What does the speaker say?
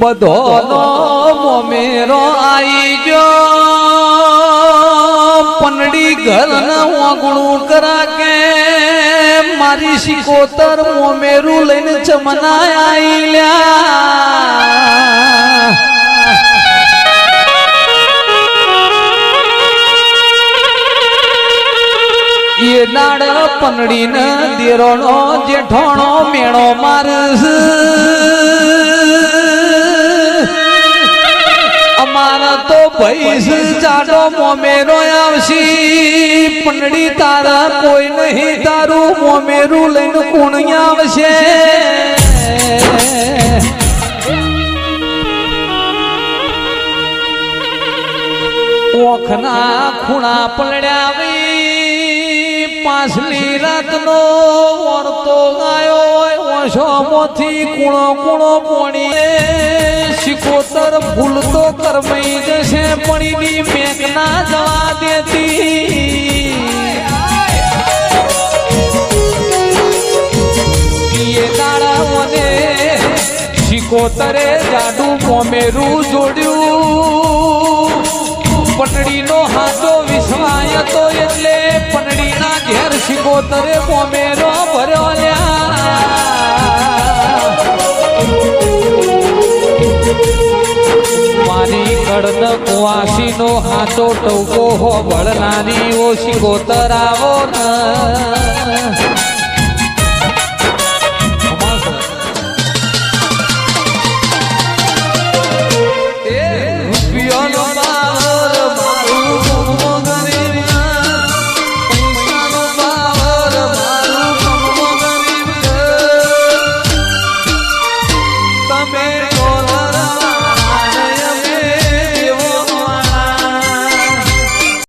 બધો મોમેરો આઈ ગયો. પનડી ઘર ઓગણું કરા કે મારી શિકોતર મોમેરું લઈને ચમના આઈ લ્યા. એ નાડ પનડીને દેરોનો જેઠોણો મેળો મારસ. અમારા તો ભૈસ જાડો મોમેરો આવશી. પંડડી તારા કોઈ નહીં, તારું મોમેરું લઈને કોણ આવશે. ઓખના ખૂણા પલડ્યા વી, પાછલી રાતનો વર્તો ગાયો ઓછો મોથી કુણો કુણો શિકોતર ભૂલતો કરમઈ જશે, પણીની મેક ના જવા દેતી. દાડાઓને શિકોતરે જાડું પોમેરું જોડ્યું. પટડીનો હાથો વિસવાય તો એટલે પટડીના ઘેર શિકોતરે પોમેરો ભર્યો. મારી કડન કુવાસીનો હાથો ટવકો હો ભળનારી ઓ શિકોતર આવો ને.